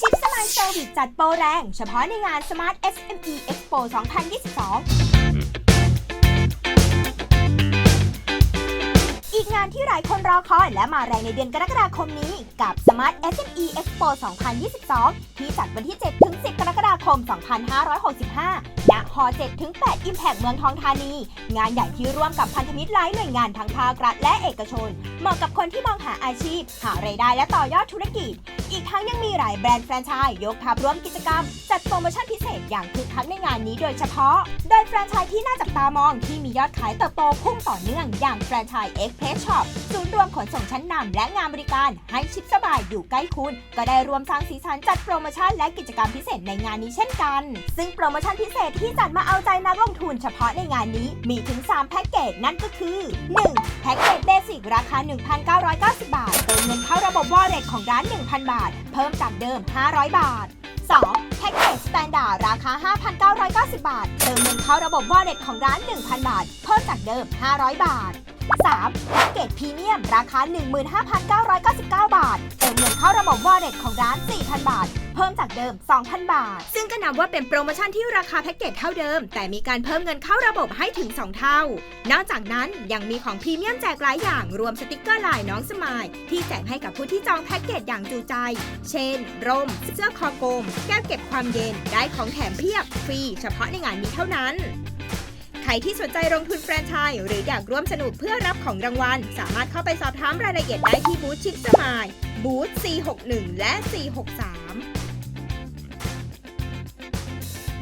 ชิปสมายเซอร์วิสจัดโปรแรง เฉพาะในงาน Smart SME Expo 2022 อีกงานที่หลายคนรอคอยและมาแรงในเดือนกรกฎาคมนี้ กับ Smart SME Expo 2022 ที่จัดวันที่ 7 ถึง 10 กรกฎาคม 2565 ณ หอ 7 ถึง8 Impact เมืองทองธานี งานใหญ่ที่ร่วมกับพันธมิตรหลายหน่วยงานทั้งภาครัฐและเอกชน เหมาะกับคนที่มองหาอาชีพ หารายได้และต่อยอดธุรกิจ อีกทั้งยังมีหลายแบรนด์แฟรนไชส์ยกทัพร่วมกิจกรรม จัดโปรโมชั่นพิเศษอย่างคึกคักในงานนี้โดยเฉพาะ โดยแฟรนไชส์ที่น่าจับตามองที่มียอดขายเติบโตพุ่งต่อเนื่องอย่างแฟรนไชส์เอ็กเพรสช็อปศูนย์รวมขนส่งชั้นนำและงานบริการให้ชิปสบายอยู่ใกล้คุณ ก็ได้รวมสร้างสีสันจัดโปรโมชั่นและกิจกรรมพิเศษในงานนี้เช่นกัน ซึ่งโปรโมชั่นพิเศษที่จัดมาเอาใจนักลงทุนเฉพาะในงานนี้มีถึง 3 แพ็กเกจนั่นก็คือ 1. แพ็กเกจ ราคา 1,990 บาท เติมเงินเข้าระบบวอลเล็ตของร้าน 1,000 บาท เพิ่มจากเดิม 500 บาท 2. แพ็กเกจสแตนดาร์ดราคา 5,990 บาท เติมเงินเข้าระบบวอลเล็ตของร้าน 1,000 บาท เพิ่มจากเดิม 500 บาท 3. แพ็กเกจพรีเมียม ราคา 15,999 บาท เติมเงินเข้าระบบวอลเล็ตของร้าน 4,000 บาท เพิ่มจากเดิม 2,000 บาท ซึ่งก็นับว่าเป็นโปรโมชั่นที่ราคาแพ็กเกจเท่าเดิม แต่มีการเพิ่มเงินเข้าระบบให้ถึง 2 เท่า นอกจากนั้นยังมีของพรีเมียมแจกหลายอย่างรวมสติกเกอร์ลายน้องสมายที่แจกให้กับผู้ที่จองแพ็กเกจอย่างจูใจ เช่น ร่ม เสื้อคอกลม แก้วเก็บความเย็น ได้ของแถมเพียบฟรีเฉพาะในงานนี้เท่านั้นใครที่สนใจลงทุนแฟรนไชส์หรืออยากร่วมสนุกเพื่อรับของรางวัล สามารถเข้าไปสอบถามรายละเอียดได้ที่บูธชิปสมาย บูธ 461 และ 463